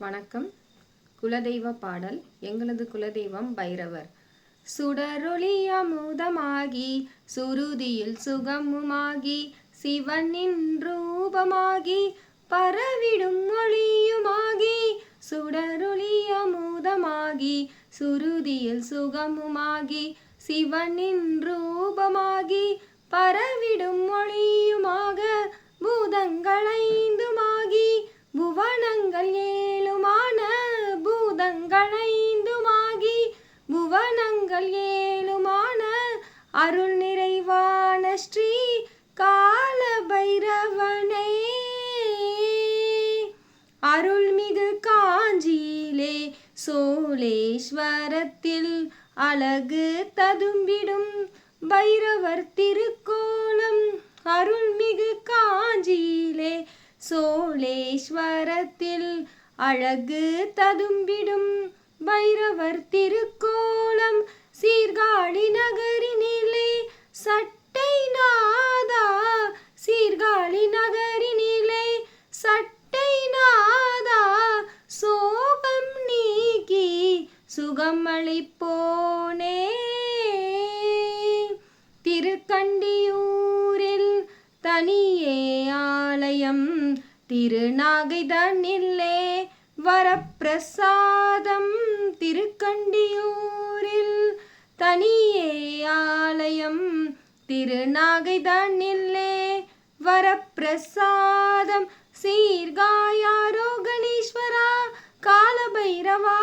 வணக்கம். குலதெய்வ பாடல் எங்களது குலதெய்வம் பைரவர். சுடரொளி அமுதமாகி சுருதியில் சுகமுமாகி சிவனின் ரூபமாகி பரவிடும் ஒளியுமாகி சுடரொளி அமுதமாகி சுருதியில் சுகமுமாகி சிவனின் ரூபமாகி பரவிடும் ஒளியுமாக பூதங்களைந்துமாகி புவனங்கள் ஏ புவனங்கள் ஏழுமான அருள் நிறைவான ஸ்ரீ கால பைரவனே அருள்மிகு காஞ்சியிலே சோழேஸ்வரத்தில் அழகு ததும்பிடும் பைரவர் திருக்கோலம். அருள்மிகு காஞ்சியிலே சோழேஸ்வரத்தில் அழகு ததும்பிடும் பைரவர் திருக்கோலம். முகமளிப்போனே. திருக்கண்டியூரில் தனியே ஆலயம் திருநாகைதனில்லே வரப்பிரசாதம். திருக்கண்டியூரில் தனியே ஆலயம் திருநாகைதனில்லே வரப்பிரசாதம். சீர்காயாரோ கணேஸ்வரா காலபைரவா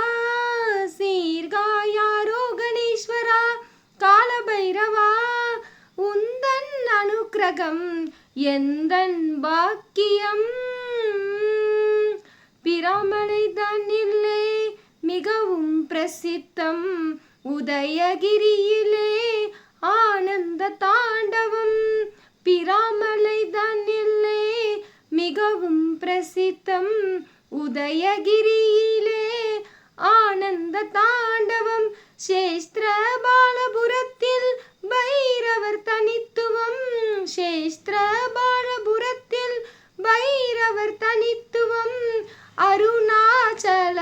சீர்காயாரோ கணேஸ்வரா காலபைரவா உந்தன் அனுக்கிரகம் எந்தன் பாக்கியம்? பிராமலை தன்னில்லே மிகவும் பிரசித்தம் உதயகிரியிலே. ஆனந்த தாண்டவம் பிராமலை தன்னில்லே மிகவும் பிரசித்தம் உதயகிரியிலே. ஆனந்த தாண்டவம் சேஸ்திர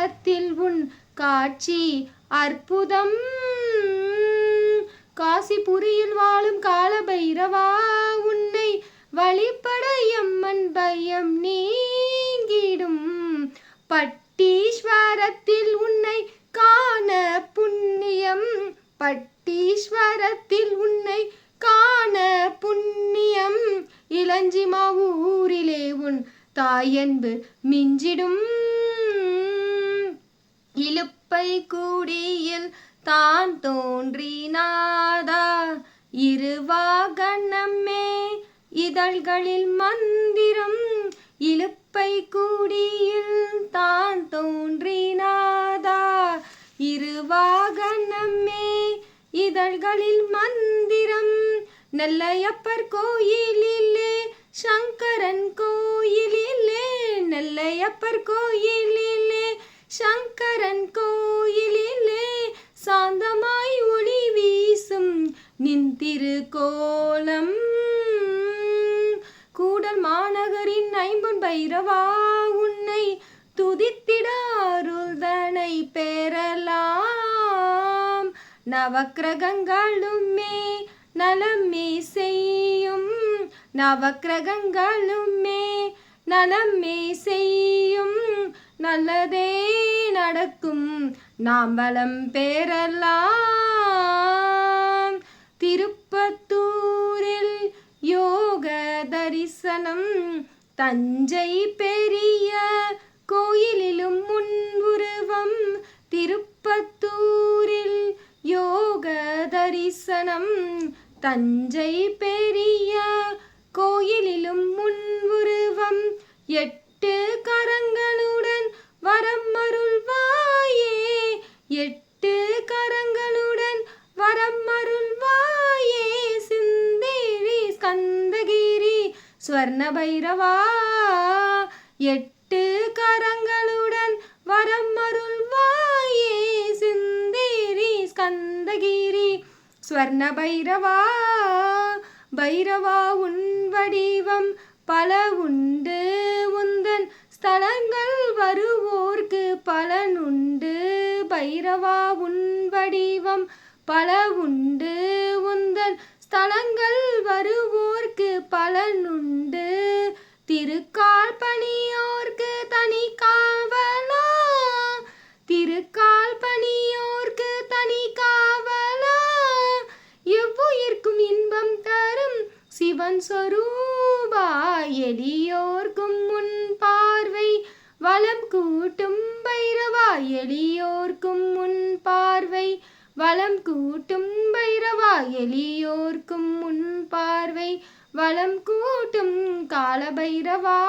உலகத்தில் உன் காட்சி அற்புதம். காசிபுரியில் வாழும் காலபைரவா உன்னை வழிபட எம்மன் பயம் நீங்கிடும். பட்டீஸ்வரத்தில் உன்னை காண புண்ணியம். பட்டீஸ்வரத்தில் உன்னை காண புண்ணியம். இளஞ்சிமா ஊரிலே உன் தாயன்பு மிஞ்சிடும். இழுப்பை கூடியில் தான் தோன்றினாதா? இருவாகண்ணம்மே இதழ்களில் மந்திரம் இழுப்பை கூடியில் தான் தோன்றினாதா? இருவாகண்ணம்மே இதழ்களில் மந்திரம் நெல்லையப்பர் கோயிலிலே திருக்கோலம். கூடல் மாநகரின் ஐம்பொன் பைரவா உன்னை துதித்திட அருள்தனை பெறலாம் நவக்கிரகங்களுமே நலமே செய்யும். நவக்கிரகங்களுமே நலமே செய்யும். நல்லதே நடக்கும். நாம் பலம் பெறலாம் திருப்பத்தூரில் யோக தரிசனம். தஞ்சை பெரிய கோயிலிலும் முன்புருவம். திருப்பத்தூரில் யோக தரிசனம். தஞ்சை பெரிய கோயிலிலும் முன் எட் ஸ்வர்ண பைரவா எட்டு கரங்களுடன் வரம் அருள்வாயே சிந்தேரி ஸ்கந்தகிரி. ஸ்வர்ண பைரவா பைரவா உன் வடிவம் பல உண்டு. உந்தன் ஸ்தலங்கள் வருவோர்க்கு பலனுண்டு. பைரவா உன் வடிவம் பல உண்டு. உந்தன் தலங்கள் வருவோர்க்கு பலனுண்டு. திருக்கால் பணியோர்க்கு தனி காவலா? திருக்கால் பணியோர்க்கு தனி காவலா? எவ்வுயிர்க்கும் இன்பம் தரும் சிவன் சொரூபா. எளியோர்க்கும் முன் பார்வை வளம் கூட்டும் பைரவா. எளியோர்க்கும் முன் பார்வை வளம் கூட்டும் பைரவா எளியோர்க்கும் முன் பார்வை. வளம் கூட்டும் கால பைரவா